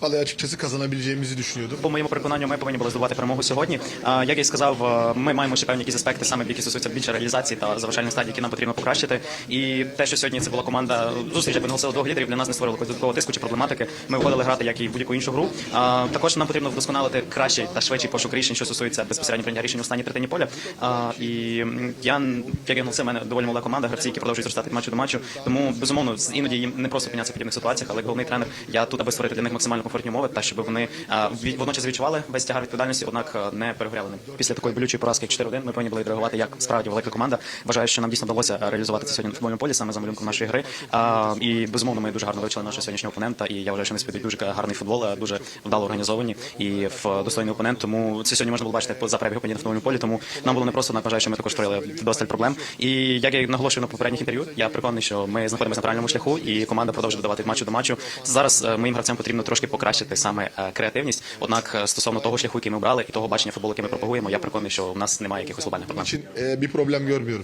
Vallahi açıkçası kazanabileceğimizi düşünüyordum. По моєму переконанню, ми повинні були здобувати перемогу сьогодні. Як я і сказав, е, ми маємо ще певні якісь аспекти, саме які стосуються більше реалізації та завершальних стадій, які нам потрібно покращити. І те, що сьогодні це була команда зустріч, наголосили двох лідерів, для нас не створило додаткового тиску чи проблематики. Ми виходили грати як і будь-яку іншу гру. Також нам потрібно вдосконалити кращий та швидший пошук рішень, що стосується безпосередньо прийняття рішень у третині поля. І я як я в мене доволі мала команда, гравці, які продовжують зростати матчу до матчу. Тому безумовно іноді їм не просто опинятися в подібних ситуаціях, але головний тренер я тут, аби створити для них максимально комфортні умови, та щоб вони водночас відчували весь тягар відповідальності, однак не перегоряли ним. Після такої болючої поразки як 4-1 ми повинні були відреагувати як справді велика команда. Вважаю, що нам дійсно вдалося реалізувати це сьогодні на футбольному полі саме за малюнком нашої гри. А, і безумовно ми дуже гарно вивчили нашого сьогоднішнього опонента. І я вважаю, що вони співають дуже гарний футбол, дуже вдало організовані і в достойний опонент. Тому це сьогодні можна було бачити за перебігу на футбольному полі. Тому нам було непросто, однак вважаю, що ми також створили досталь проблем. І як я наголошую на попередніх інтерв'ю, я переконаний, що ми знаходимося на правильному шляху, і команда продовжує додавати матчу до матчу. Зараз е, моїм гравцям потрібно трошки покращити саме е, креативність. Однак е, стосовно того шляху, який ми обрали, і того бачення футболу, яке ми пропагуємо, я переконаний, що в нас немає якихось глобальних проблем. bir.